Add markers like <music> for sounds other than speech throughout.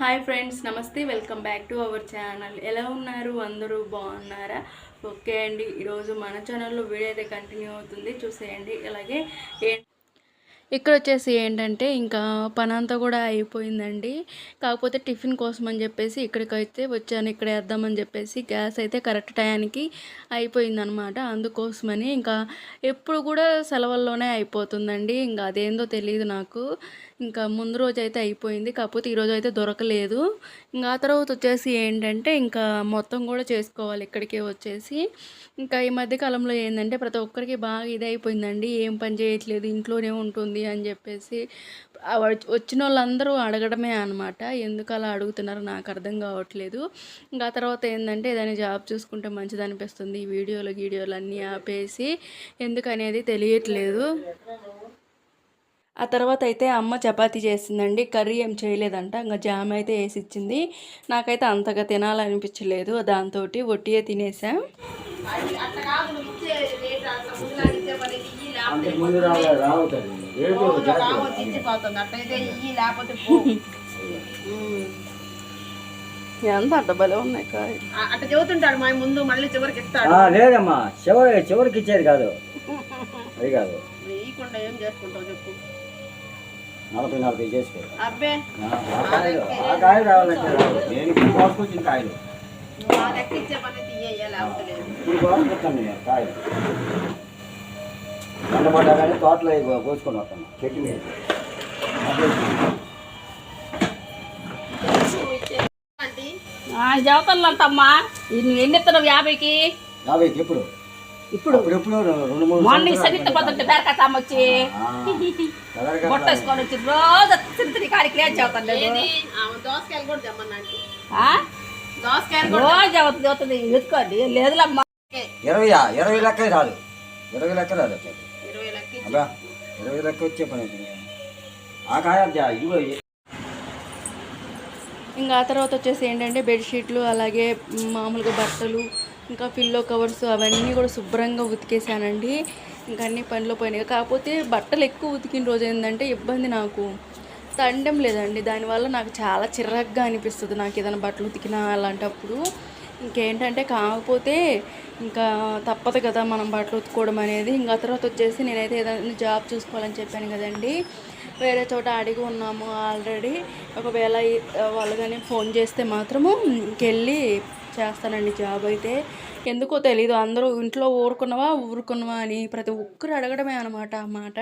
Hi friends నమస్తే welcome back to our channel ఎలా ఉన్నారు? అందరూ బాగున్నారా? ఓకే అండి ఈరోజు మన ఛానల్లో వీడియో అయితే కంటిన్యూ అవుతుంది. చూసేయండి. అలాగే ఇక్కడ వచ్చేసి ఏంటంటే ఇంకా పని అంతా కూడా అయిపోయిందండి. కాకపోతే టిఫిన్ కోసం అని చెప్పేసి ఇక్కడికైతే వచ్చాను. ఇక్కడ వేద్దామని చెప్పేసి గ్యాస్ అయితే కరెక్ట్ టయానికి అయిపోయిందనమాట అందుకోసమని ఇంకా ఎప్పుడు కూడా సెలవుల్లోనే అయిపోతుందండి. ఇంకా అదేందో తెలియదు నాకు. ఇంకా ముందు రోజు అయితే అయిపోయింది. కాకపోతే ఈరోజు అయితే దొరకలేదు. ఇంకా ఆ తర్వాత వచ్చేసి ఏంటంటే ఇంకా మొత్తం కూడా చేసుకోవాలి ఇక్కడికే వచ్చేసి. ఇంకా ఈ మధ్య కాలంలో ఏంటంటే ప్రతి ఒక్కరికి బాగా ఇదైపోయిందండి. ఏం పని చేయట్లేదు ఇంట్లోనే ఉంటుంది అని చెప్పేసి. వచ్చిన వాళ్ళందరూ అడగడమే అనమాట ఎందుకు అలా అడుగుతున్నారో? నాకు అర్థం కావట్లేదు. ఇంకా తర్వాత ఏంటంటే ఏదైనా జాబ్ చూసుకుంటే మంచిది అనిపిస్తుంది. ఈ వీడియోలు గీడియోలు అన్నీ ఆపేసి ఎందుకనేది తెలియట్లేదు. ఆ తర్వాత అయితే అమ్మ చపాతీ చేసిందండి. కర్రీ ఏం చేయలేదంట. ఇంకా జామ్ అయితే వేసి ఇచ్చింది నాకైతే అంతగా తినాలనిపించలేదు. దాంతో ఒట్టియే తినేసా. ఎంత అడ్డబలే ఉన్నాయి కాయ ఆ- అట్ట చెబుతుంటాడు మా ముందు మళ్ళీ చివరికి ఇస్తాడు. ఆ, లేదమ్మా. చివరి చివరికి ఇచ్చేది కాదు. అది కాదు. ఇయ్యకుండా ఏం చేసుకుంటావు చెప్పు. నలభై నలభై చేసుకో అబ్బే. ఆ కాయలు రావాలంటే రావు దేనికి? కోసుకొచ్చిన కాయలు. ఇప్పుడు కోసుకొస్తాను నేను కాయలు. ఎండపడ్డా కానీ తోటలో కోసుకొని వస్తాను చెట్టు మీద. చదువుతానంటమ్మా నువ్వు ఎన్ని ఇస్తున్నావు యాభైకి? యాభైకి ఎప్పుడు? ఇప్పుడు ఇప్పుడు ఎప్పుడు రెండు మూడు మార్నింగ్ సంవత్సరాలు సరిగ్గా పోతుంటే బేరకట్టమ్మ వచ్చి. వేసుకొని <laughs> వచ్చి రోజు చింతని కాడికి లేదు లేదు ఏది? ఆమె దోసకాయలు కూడా రోజు చదువుతుంది చదువుతుంది ఎత్తుకోండి. లేదులమ్మా. ఇరవై ఇరవై లెక్క రాదు ఇరవై లెక్క రాదు. ఇరవై లెక్క ఇరవై వచ్చే పని అవుతుంది ఆ కాయ జా- ఇదిగో ఇ- ఇంకా ఆ తర్వాత వచ్చేసి ఏంటంటే బెడ్షీట్లు అలాగే మామూలుగా బట్టలు ఇంకా పిల్లో కవర్స్ అవన్నీ కూడా శుభ్రంగా ఉతికేసానండి ఇంకా అన్ని పనిలో పోయినాయి. కాకపోతే బట్టలు ఎక్కువ ఉతికిన రోజు ఏంటంటే ఇబ్బంది నాకు. తండం లేదండి. దానివల్ల నాకు చాలా చిరాగ్గా అనిపిస్తుంది నాకు ఏదైనా బట్టలు ఉతికినా అలాంటప్పుడు. ఇంకేంటంటే కాకపోతే ఇంకా తప్పదు కదా మనం బట్టలు ఉతుకోవడం అనేది. ఇంకా తర్వాత వచ్చేసి నేనైతే ఏదైనా జాబ్ చూసుకోవాలని చెప్పాను కదండి. వేరే చోట అడిగి ఉన్నాము ఆల్రెడీ. ఒకవేళ వాళ్ళు కానీ ఫోన్ చేస్తే మాత్రము ఇంకెళ్ళి చేస్తానండి జాబ్ అయితే. ఎందుకో తెలీదు అందరూ ఇంట్లో ఊరుకున్నవా ఊరుకున్నవా అని ప్రతి ఒక్కరు అడగడమే అనమాట అన్నమాట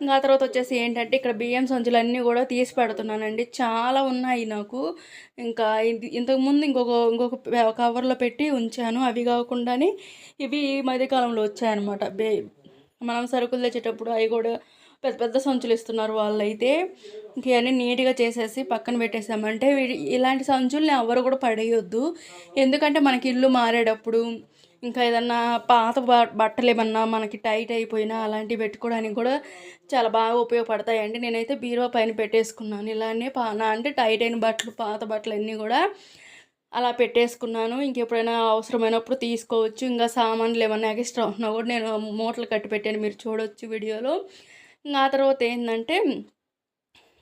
ఇంకా ఆ తర్వాత వచ్చేసి ఏంటంటే ఇక్కడ బియ్యం సంచులన్నీ కూడా తీసి పెడుతున్నానండి. చాలా ఉన్నాయి నాకు. ఇంకా ఇంతకుముందు ఇంకొక ఇంకొక కవర్లో పెట్టి ఉంచాను. అవి కాకుండానే ఇవి ఈ మధ్యకాలంలో వచ్చాయన్నమాట. బే మనం సరుకులు తెచ్చేటప్పుడు అవి కూడా పెద్ద పెద్ద సంచులు ఇస్తున్నారు వాళ్ళైతే. ఇంక ఇవన్నీ నీట్గా చేసేసి పక్కన పెట్టేసామంటే ఇలాంటి సంచుల్ని ఎవరు కూడా పడేయొద్దు. ఎందుకంటే మనకి ఇల్లు మారేటప్పుడు ఇంకా ఏదన్నా పాత బ- బట్టలు ఏమన్నా మనకి టైట్ అయిపోయినా అలాంటివి పెట్టుకోవడానికి కూడా చాలా బాగా ఉపయోగపడతాయండి. నేనైతే బీరువా పైన పెట్టేసుకున్నాను. ఇలానే పానా అంటే టైట్ అయిన బట్టలు పాత బట్టలు అన్నీ కూడా అలా పెట్టేసుకున్నాను. ఇంకెప్పుడైనా అవసరమైనప్పుడు తీసుకోవచ్చు. ఇంకా సామాన్లు ఏమన్నా ఎక్స్ట్రా ఉన్నా కూడా నేను మూటలు కట్టి పెట్టాను. మీరు చూడవచ్చు వీడియోలో. ఆ తర్వాత ఏంటంటే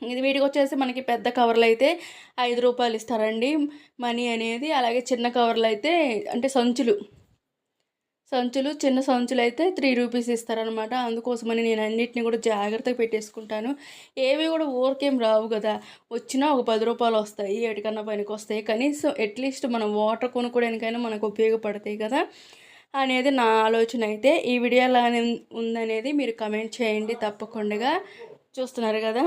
ఇది వీటికి వచ్చేసి మనకి పెద్ద కవర్లు అయితే ఐదు రూపాయలు ఇస్తారండి. మనీ అనేది అలాగే చిన్న కవర్లు అయితే అంటే సంచులు. సంచులు చిన్న సంచులు అయితే త్రీ రూపీస్ ఇస్తారనమాట అందుకోసమని నేను అన్నిటిని కూడా జాగ్రత్తగా పెట్టేసుకుంటాను. ఏవి కూడా ఊరికేం రావు కదా. వచ్చినా ఒక పది రూపాయలు వస్తాయి ఎటుకన్నా పనికి వస్తాయి కనీసం అట్లీస్ట్ మనం వాటర్ కొనుక్కోవడానికైనా మనకు ఉపయోగపడతాయి కదా. అనేది నా ఆలోచన అయితే ఈ వీడియో ఎలా ఉందనేది మీరు కమెంట్ చేయండి తప్పకుండా. చూస్తున్నారు కదా?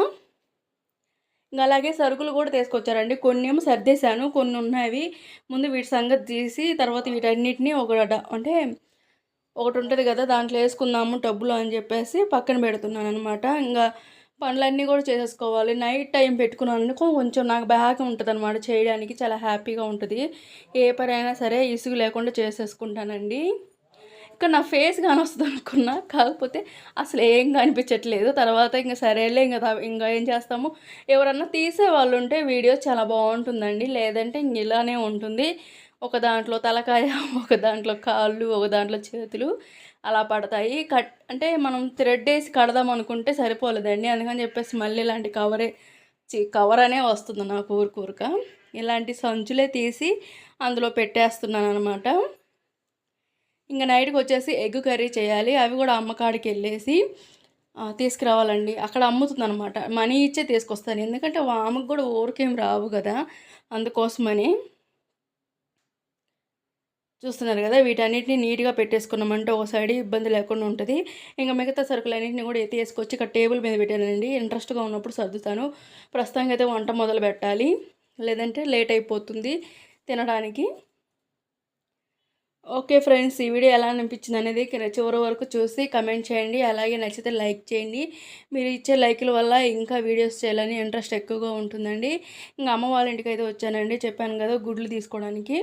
ఇంకా అలాగే సరుకులు కూడా తీసుకొచ్చారండి. కొన్ని ఏమో సర్దేశాను కొన్ని ఉన్నవి ముందు వీటి సంగతి తీసి తర్వాత వీటన్నిటిని ఒక అంటే ఒకటి ఉంటుంది కదా దాంట్లో వేసుకుందాము డబ్బులు అని చెప్పేసి పక్కన పెడుతున్నాను అనమాట ఇంకా పనులన్నీ కూడా చేసేసుకోవాలి. నైట్ టైం పెట్టుకున్నాను కొంచెం నాకు బాగా ఉంటుంది అనమాట చేయడానికి. చాలా హ్యాపీగా ఉంటుంది. ఏ పని అయినా సరే ఇసుగు లేకుండా చేసేసుకుంటానండి. ఇక్కడ నా ఫేస్ కానొస్తుంది అనుకున్నా. కాకపోతే అసలు ఏం కనిపించట్లేదు. తర్వాత ఇంకా సరేలే ఇంకా ఇంకా ఏం చేస్తాము? ఎవరన్నా తీసే వాళ్ళు ఉంటే వీడియో చాలా బాగుంటుందండి. లేదంటే ఇంక ఇలానే ఉంటుంది. ఒక దాంట్లో తలకాయ <laughs> ఒక దాంట్లో కాళ్ళు ఒక దాంట్లో చేతులు అలా పడతాయి. కట్ అంటే మనం థ్రెడ్ వేసి కడదాం అనుకుంటే సరిపోలేదండి. అందుకని చెప్పేసి మళ్ళీ ఇలాంటి కవరే కవర్ అనే వస్తుంది నాకు ఊరుకూరక ఇలాంటి సంచులే తీసి అందులో పెట్టేస్తున్నాను అనమాట ఇంకా నైట్కి వచ్చేసి ఎగ్ కర్రీ చేయాలి. అవి కూడా అమ్మకాడికి వెళ్ళేసి తీసుకురావాలండి. అక్కడ అమ్ముతుంది అనమాట మనీ ఇచ్చే తీసుకొస్తాను. ఎందుకంటే ఆమెకు కూడా ఊరికేం రావు కదా. అందుకోసమని చూస్తున్నారు కదా. వీటన్నిటిని నీట్గా పెట్టేసుకున్నామంటే ఒక సైడ్ ఇబ్బంది లేకుండా ఉంటుంది. ఇంకా మిగతా సరుకులన్నింటినీ కూడా ఎత్తి వేసుకొచ్చి ఇక్కడ టేబుల్ మీద పెట్టానండి. ఇంట్రెస్ట్గా ఉన్నప్పుడు సర్దుతాను. ప్రస్తుతానికి అయితే వంట మొదలు పెట్టాలి. లేదంటే లేట్ అయిపోతుంది తినడానికి. ఓకే ఫ్రెండ్స్ ఈ వీడియో ఎలా అనిపించింది అనేది చివరి వరకు చూసి కమెంట్ చేయండి. అలాగే నచ్చితే లైక్ చేయండి. మీరు ఇచ్చే లైకుల వల్ల ఇంకా వీడియోస్ చేయాలని ఇంట్రెస్ట్ ఎక్కువగా ఉంటుందండి. ఇంకా అమ్మ వాళ్ళ ఇంటికి అయితే వచ్చానండి. చెప్పాను కదా గుడ్లు తీసుకోవడానికి.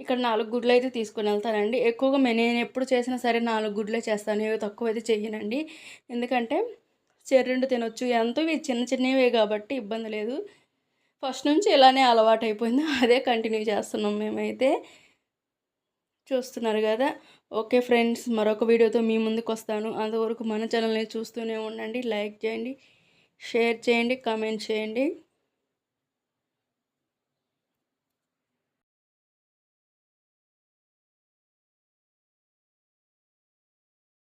ఇక్కడ నాలుగు గుడ్లు అయితే తీసుకుని వెళ్తానండి. ఎక్కువగా మే- నేను ఎప్పుడు చేసినా సరే నాలుగు గుడ్లే చేస్తాను. ఏవి తక్కువ అయితే చెయ్యనండి ఎందుకంటే చెర్రెండు తినొచ్చు. ఎంతో ఇవి చిన్న చిన్నవే కాబట్టి ఇబ్బంది లేదు. ఫస్ట్ నుంచి ఇలానే అలవాటు అయిపోయింది <laughs> అదే కంటిన్యూ చేస్తున్నాం మేమైతే. చూస్తున్నారు కదా? ఓకే ఫ్రెండ్స్ మరొక వీడియోతో మీ ముందుకు వస్తాను. అంతవరకు మన ఛానల్ని చూస్తూనే ఉండండి. లైక్ చేయండి షేర్ చేయండి కామెంట్ చేయండి.